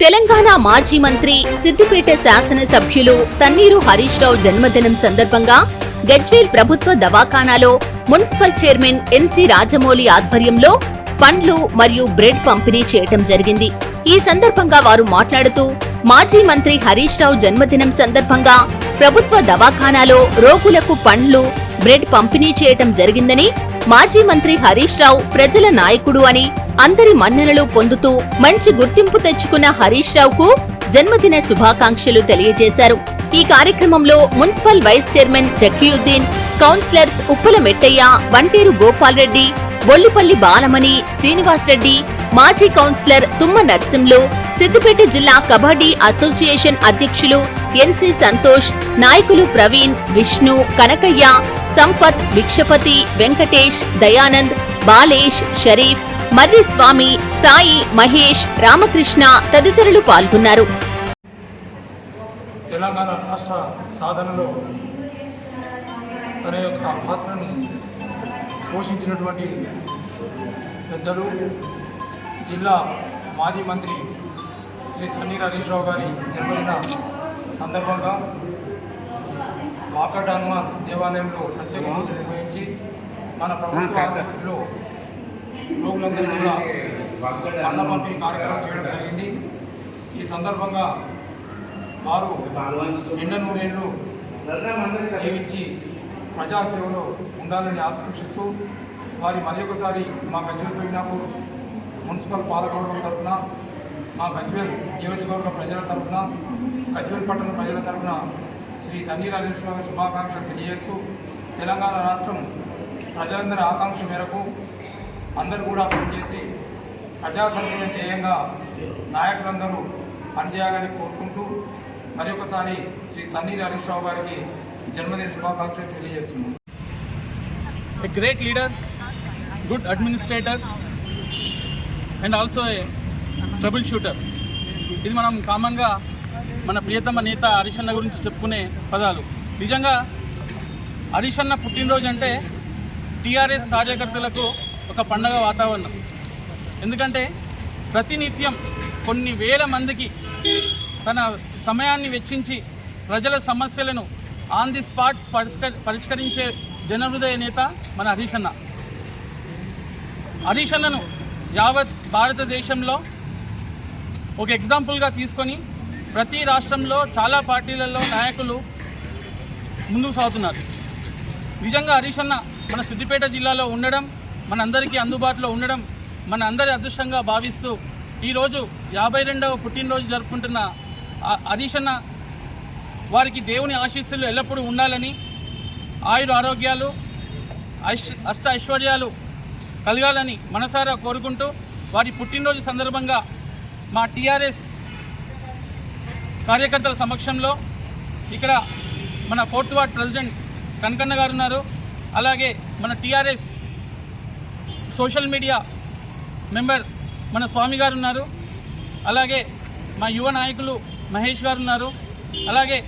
తెలంగాణ మాజీ మంత్రి సిద్దిపేట శాసనసభ్యులు తన్నీరు హరీష్ రావు జన్మదినం సందర్భంగా గజ్వేల్ ప్రభుత్వ దవాఖానాలో municipal chairman N C Rajamouli ఆధ్వర్యంలో పండ్లు మరియు బ్రెడ్ పంపిణీ చేయటం జరిగింది. ఈ సందర్భంగా వారు మాట్లాడుతూ మాజీ మంత్రి హరీష్ రావు జన్మదినం సందర్భంగా ప్రభుత్వ దవాఖానాలో రోగులకు పండ్లు బ్రెడ్ పంపిణీ చేయటం జరిగిందని మాజీ మంత్రి హరీష్ రావు ప్రజల నాయకుడు అని అందరి మన్ననలు పొందుతూ మంచి గుర్తింపు తెచ్చుకున్న హరీష్ రావుకు జన్మదిన శుభాకాంక్షలు తెలియజేశారు. ఈ కార్యక్రమంలో municipal vice chairman Zakiuddin councillors Uppala Mettaiah Vanteru Gopal Reddy Bollipalli Balamani Srinivasareddy మాజీ కౌన్సిలర్ తుమ్మ నర్సింలు సిద్దిపేట జిల్లా కబడ్డీ అసోసియేషన్ అధ్యక్షులు ఎన్సి సంతోష్ నాయకులు ప్రవీణ్ విష్ణు కనకయ్య సంపత్ భిక్షపతి వెంకటేష్ దయానంద్ బాలేష్ షరీఫ్ మర్రి స్వామి సాయి మహేష్ రామకృష్ణ తదితరులు పాల్గొన్నారు. తెలంగాణ రాష్ట్ర సాధనలో తన యొక్క పాత్రను పోషించినటువంటి పెద్దలు జిల్లా మాజీ మంత్రి శ్రీ తన్నీర్ హరీష్ రావు గారి జన్మదిన సందర్భంగా వాకట్ హనుమాన్ దేవాలయంలో ప్రత్యేక పూజ నిర్వహించి మన ప్రభుత్వ ఆసుపత్రిలో రోగులందరూ కూడా అన్న పంపిణీ కార్యక్రమం చేయడం జరిగింది. ఈ సందర్భంగా వారు నిండ నూరేళ్ళు జీవించి ప్రజాసేవలో ఉండాలని ఆకాంక్షిస్తూ వారి మరి ఒకసారి మా గజ్వేల్ పోయినప్పుడు మున్సిపల్ పాలకవర్గం తరఫున మా గజ్వేల్ నియోజకవర్గ ప్రజల తరఫున గజ్వేల్ పట్టణ ప్రజల తరఫున శ్రీ తన్నీర్ హరీశ్వర శుభాకాంక్షలు తెలియజేస్తూ తెలంగాణ రాష్ట్రం ప్రజలందరి ఆకాంక్ష మేరకు అందరూ కూడా పనిచేసి ప్రజా ధ్యేయంగా నాయకులందరూ పనిచేయాలని కోరుకుంటూ మరి ఒకసారి శ్రీ తన్నీర్ హరీష్ రావు గారికి జన్మదిన శుభాకాంక్షలు తెలియజేస్తున్నాను a great leader, good administrator, and also a trouble shooter ఇది మనం కామన్గా మన ప్రియతమ నేత హరిషన్న గురించి చెప్పుకునే పదాలు. నిజంగా హరిషన్న పుట్టినరోజు అంటే టీఆర్ఎస్ కార్యకర్తలకు ఒక పండగ వాతావరణం. ఎందుకంటే ప్రతినిత్యం కొన్ని వేల మందికి తన సమయాన్ని వెచ్చించి ప్రజల సమస్యలను ఆన్ ది స్పాట్స్ పరిష్క పరిష్కరించే జనహృదయ నేత మన హరీష్ అన్న. హరీష్ అన్నను యావత్ భారతదేశంలో ఒక ఎగ్జాంపుల్గా తీసుకొని ప్రతి రాష్ట్రంలో చాలా పార్టీలలో నాయకులు ముందుకు సాగుతున్నారు. నిజంగా హరీష్ అన్న మన సిద్దిపేట జిల్లాలో ఉండడం మనందరికీ అందుబాటులో ఉండడం మన అందరి అదృష్టంగా భావిస్తూ ఈరోజు యాభై రెండవ పుట్టినరోజు జరుపుకుంటున్న ఆ వారికి దేవుని ఆశీస్సులు ఎల్లప్పుడూ ఉండాలని ఆయుర ఆరోగ్యాలు ఐష్ అష్ట ఐశ్వర్యాలు కలగాలని మనసారా కోరుకుంటూ వారి పుట్టినరోజు సందర్భంగా మా టీఆర్ఎస్ కార్యకర్తల సమక్షంలో ఇక్కడ మన ఫోర్త్ వార్డ్ ప్రెసిడెంట్ కనకన్న గారు ఉన్నారు. అలాగే మన టీఆర్ఎస్ సోషల్ మీడియా మెంబర్ మన స్వామి గారు ఉన్నారు. అలాగే మా యువ నాయకులు మహేష్ గారు ఉన్నారు. అలాగే